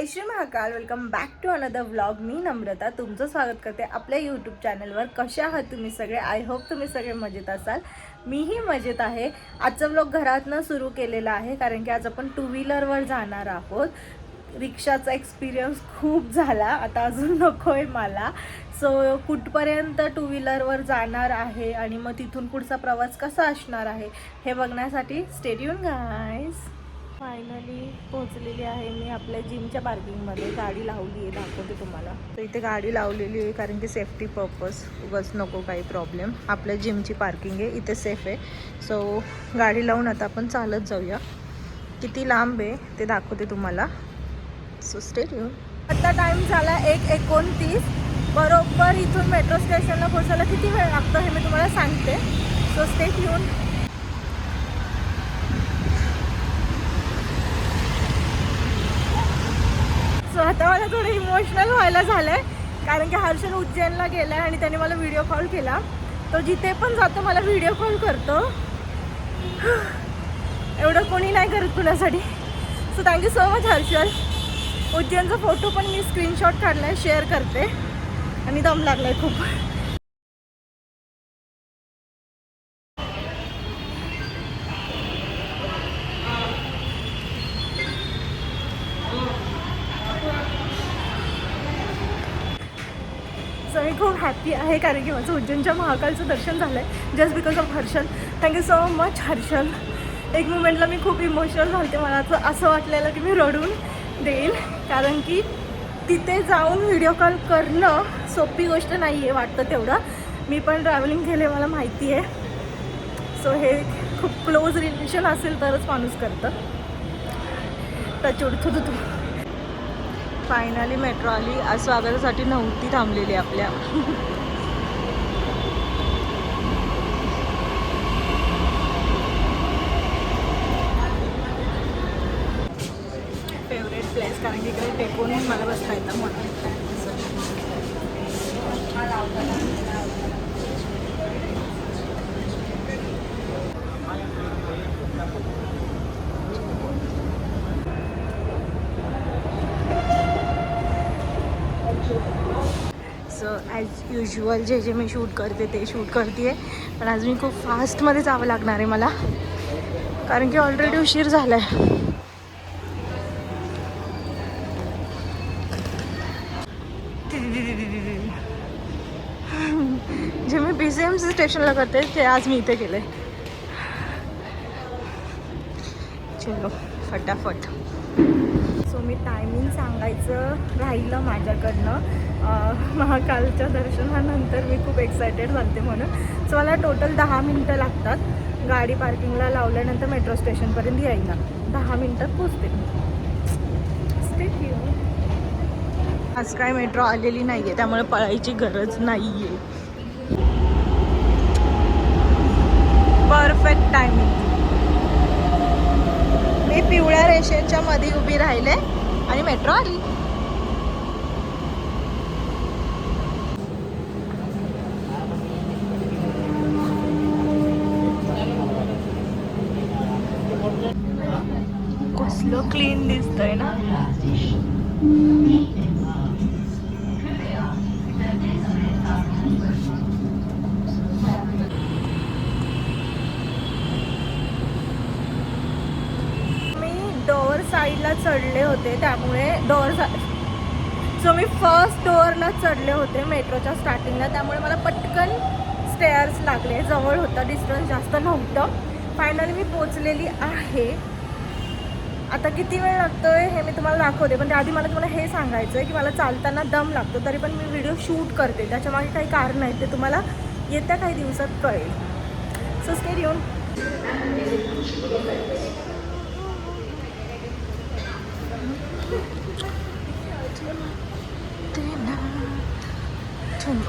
Jai Shri Mahakal welcome back to another vlog मी नम्रता तुमचं स्वागत करते आपल्या यूट्यूब चॅनलवर कसे आहात तुम्ही सगळे? आय होप तुम्ही सगळे मजेत असाल. मीही मजेत आहे. आजचा व्लॉग घरातनं सुरू केलेला आहे कारण की आज आपण टू व्हीलरवर जाणार आहोत. रिक्षाचा एक्सपिरियन्स खूप झाला. आता अजून नको आहे मला. सो कुठपर्यंत टू व्हीलरवर जाणार आहे आणि मग तिथून पुढचा प्रवास कसा असणार आहे हे बघण्यासाठी स्टेडियम गायस फायनली पोहोचलेली आहे मी आपल्या जिमच्या पार्किंगमध्ये गाडी लावली आहे दाखवते तुम्हाला. तर इथे गाडी लावलेली आहे कारण की सेफ्टी पर्पज उगाच नको काही प्रॉब्लेम आपल्या जिमची पार्किंग आहे इथे सेफ आहे. सो गाडी लावून आता आपण चालत जाऊया. किती लांब आहे ते दाखवते तुम्हाला. सो स्टेट येऊन आत्ता टाईम झाला एक एकोणतीस. बरोबर इथून मेट्रो स्टेशनला पोहोचायला किती वेळ लागतो हे मी तुम्हाला सांगते. सो स्टेट येऊन सो आता मला थोडं इमोशनल व्हायला झालं आहे कारण की हर्षन उज्जैनला गेला आहे आणि त्याने मला व्हिडिओ कॉल केला. तो जिथे पण जातो मला व्हिडिओ कॉल करतो. एवढं कोणी नाही करत कुणासाठी. So thank you so much Harshal. उज्जैनचा photo पण मी स्क्रीनशॉट काढला आहे शेअर करते. आणि दम लागला आहे खूप. सो मी खूप हॅप्पी आहे कारण की माझं उज्जैनच्या महाकालचं दर्शन झालं आहे just because of Harshal thank you so much Harshal. एक मुमेंटला मी खूप इमोशनल झालते मला असं असं वाटलेलं की मी रडून देईल कारण की तिथे जाऊन व्हिडिओ कॉल करणं सोपी गोष्ट नाही आहे वाटतं तेवढं. मी पण ट्रॅव्हलिंग केले मला माहिती आहे. सो हे खूप क्लोज रिलेशन असेल तरच माणूस करतं. टचवड थुतू तू फायनली मेट्रो आली. आज स्वागतासाठी नव्हती थांबलेली आपल्या. फेवरेट प्लेस कारण की इकडे टेकून मला बसता येतं म्हणून सो ॲज युजल जे जे मी शूट करते ते शूट करते आहे पण आज मी खूप फास्टमध्ये जावं लागणार आहे मला. कारण की ऑलरेडी उशीर झाला आहे जे मी बी सी एम सी स्टेशनला करते ते आज मी इथे केले चलो फटाफट. तुम्ही मी टायमिंग सांगायचं राहिलं माझ्याकडनं. महाकालच्या दर्शनानंतर मी खूप एक्सायटेड झालते म्हणून. सो मला टोटल दहा मिनटं लागतात. गाडी पार्किंगला लावल्यानंतर मेट्रो स्टेशनपर्यंत यायला. दहा मिनटात पोचते आज काय मेट्रो आलेली नाही आहे त्यामुळे पळायची गरज नाही आहे परफेक्ट टायमिंग मी स्टेशनच्या मध्ये उभी राहिले आणि मेट्रो आली. कसलं क्लीन दिसतंय ना मी डोअर साईडला चढले होते त्यामुळे डोअर सो मी फर्स्ट डोअरला चढले होते मेट्रोच्या स्टार्टिंगला त्यामुळे मला पटकन स्टेअर्स लागले. जवळ होतं डिस्टन्स जास्त नव्हतं. फायनली मी पोचलेली आहे. आता किती वेळ लागतोय हे मी तुम्हाला दाखवते पण त्याआधी मला तुम्हाला हे सांगायचं आहे की मला चालताना दम लागतो तरी पण मी व्हिडिओ शूट करते. त्याच्यामागे काही कारण आहे ते तुम्हाला येत्या काही दिवसात कळेल. सो स्टेड येऊन फायनली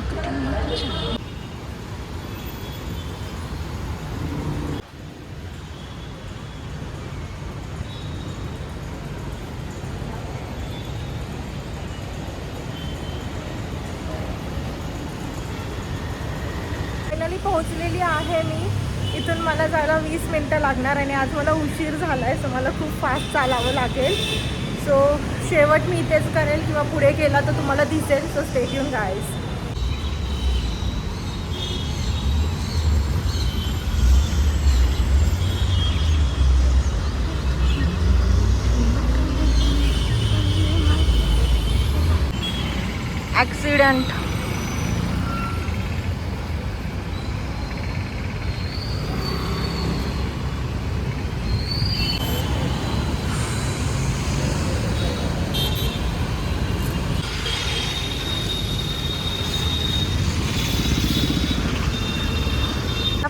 पोहोचलेली आहे मी. इथून मला जायला वीस मिनटं लागणार आणि आज मला उशीर झाला आहे सो मला खूप फास्ट चालावं लागेल. सो शेवट मी इथेच करेल किंवा पुढे गेला तर तुम्हाला दिसेल. सो स्टेट येऊन जायचं ॲक्सिडेंट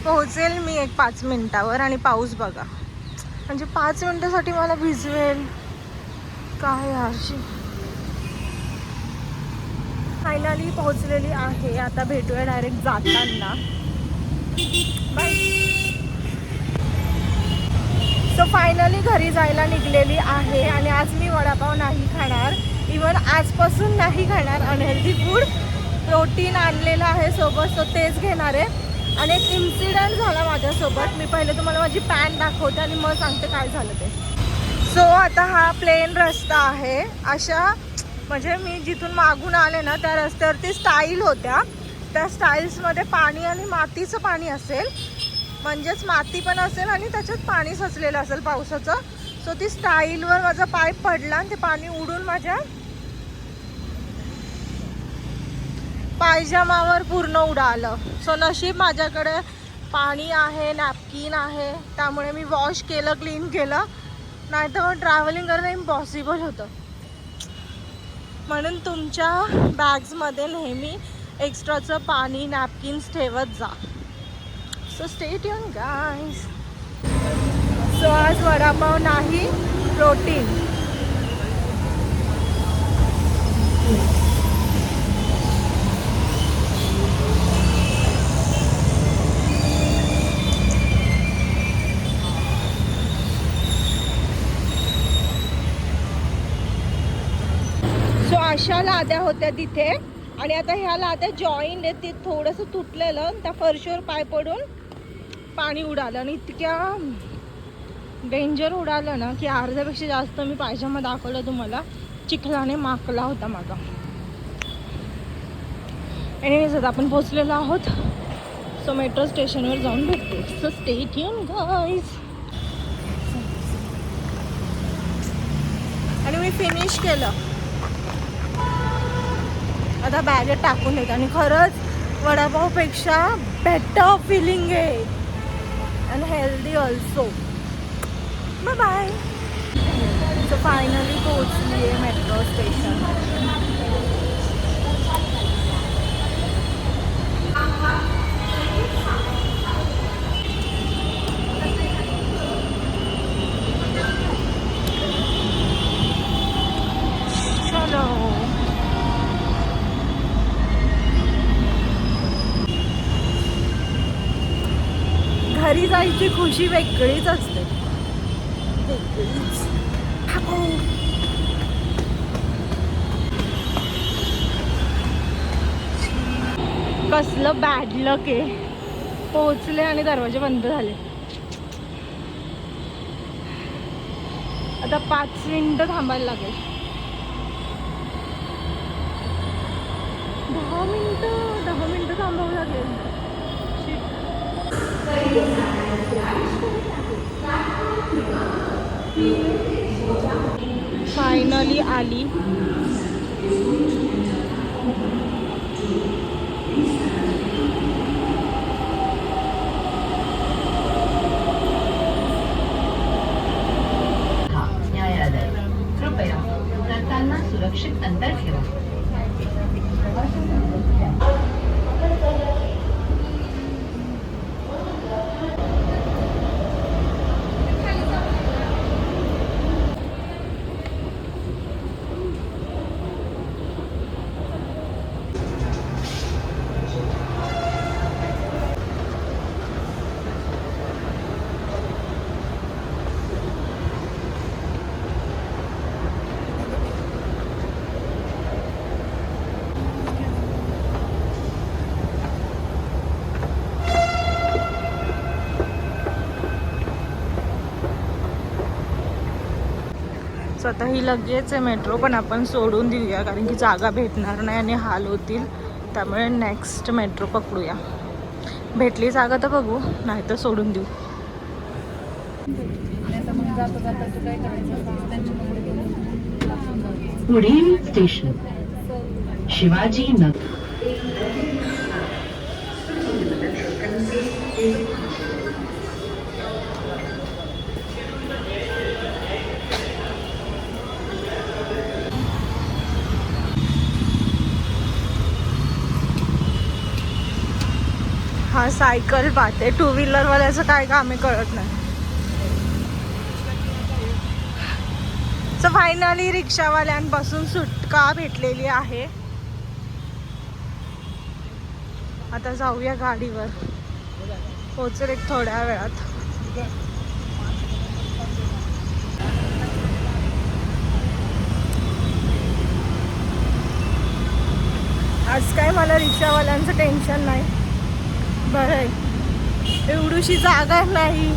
पोहोचेल मी एक पाच मिनिटावर आणि पाऊस बघा. म्हणजे पाच मिनिटासाठी मला भिजवेल. काय यारशी फायनली पोहोचलेली आहे. आता भेटूया डायरेक्ट जाताना. बाय सो फायनली घरी जायला निघलेली आहे आणि आज मी वडापाव नाही खाणार. इवन आजपासून नाही खाणार अनहेल्दी फूड प्रोटीन आणलेलं आहे सोबत सो तेच घेणार आहे. आणि एक इन्सिडंट झाला माझ्यासोबत. मी पहिले तुम्हाला माझी पॅन्ट दाखवते आणि मग सांगते काय झालं ते. सो आता हा प्लेन रस्ता आहे. अशा म्हणजे मी जिथून मागून आले ना त्या रस्त्यावरती स्टाईल होत्या. त्या स्टाईल्समध्ये पाणी आणि मातीचं पाणी असेल म्हणजेच माती पण असेल आणि त्याच्यात पाणी सचलेलं असेल पावसाचं. सो ती स्टाईलवर माझा पाय पडला आणि ते पाणी उडून माझ्या पायजमावर पूर्ण उडालं. सो नशीब माझ्याकडे पाणी आहे नॅपकिन आहे. त्यामुळे मी वॉश केलं क्लीन केलं. नाही तर मग ट्रॅव्हलिंग करणं इम्पॉसिबल होतं. म्हणून तुमच्या बॅग्समध्ये नेहमी एक्स्ट्राचं पाणी नॅपकिन्स ठेवत जा. सो स्टेट युन गायस सो आज वडापाव नाही प्रोटीन सो अशा लाद्या होत्या तिथे. आणि आता ह्या लाद्या जॉईंट आहेत ते थोडंसं तुटलेलं आणि त्या फरशीवर पाय पडून पाणी उडालं. आणि इतक्या डेंजर उडालं ना की अर्ध्यापेक्षा जास्त मी पायजामा दाखवलं तुम्हाला. चिखलाने माकला होता माझा एनिवेज आता आपण पोचलेलो आहोत. सो मेट्रो स्टेशनवर जाऊन भेटतो. सो स्टेट येऊन गाईज आणि मी फिनिश केलं. आता बॅगेत टाकून देत. आणि खरंच वडापावपेक्षा बेटर फिलिंग आहे. And healthy also bye bye so finally पोचली आहे मेट्रो स्टेशन चलो घरी जायची खुशी वेगळीच असते. वेगळीच. कसलं बॅड लक आहे. पोहोचले आणि दरवाजे बंद झाले. आता पाच मिनिटं थांबायला लागेल. दहा मिनिटं दहा मिनिटं थांबावं लागेल. फायनली आली. न्यायालय. कृपया जाताना सुरक्षित अंतर ठेवा. आता ही लगेच आहे मेट्रो पण आपण सोडून देऊया कारण की जागा भेटणार नाही आणि हाल होतील. त्यामुळे नेक्स्ट मेट्रो पकडूया. भेटली जागा तर बघू नाही तर सोडून देऊ. पुढील स्टेशन शिवाजी नगर. सायकल पाहते. टू व्हीलरवाल्याचं काय काम आहे कळत नाही. सो फायनली रिक्षावाल्यांपासून सुटका भेटलेली आहे. आता जाऊया गाडीवर. पोचेल एक थोड्या वेळात. आज काय मला रिक्षावाल्यांचं टेन्शन नाही. बरं आहे. एवढीशी जागा नाही.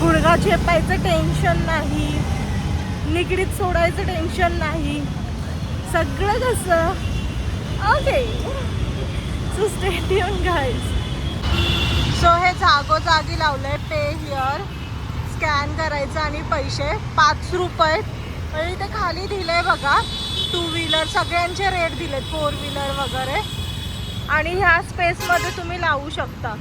गुडघा झेपायचं टेन्शन नाही. निगडीत सोडायचं टेन्शन नाही. सगळं कसं? Okay so stadium guys so हे जागोजागी लावलंय पे हिअर स्कॅन करायचं आणि पैसे. पाच रुपये. म्हणजे ते खाली दिलंय बघा. टू व्हीलर सगळ्यांचे रेट दिलेत. फोर व्हीलर वगैरे. आणि ह्या स्पेसमध्ये तुम्ही लावू शकता.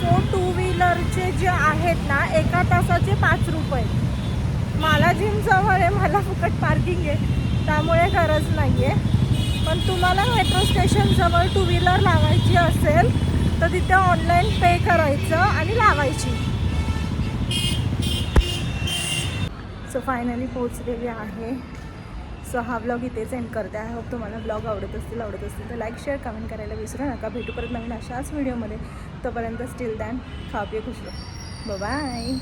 सो टू व्हीलरचे जे आहेत ना एका तासाचे पाच रुपये. मला जिम जवळ आहे मला फुकट पार्किंग आहे त्यामुळे गरज नाही आहे पण तुम्हाला मेट्रो स्टेशन जवळ टू व्हीलर लावायची असेल तर तिथे ऑनलाईन पे करायचं आणि लावायची. सो फायनली पोचलेली आहे. सो हा ब्लॉग इथेच एंड करते. आय होप तुम्हाला ब्लॉग आवडत असतील आवडत असतील तर लाईक शेअर कमेंट करायला विसरू नका. भेटू परत नवीन अशाच व्हिडिओमध्ये तोपर्यंत स्टील दॅन खा खुशलो बाय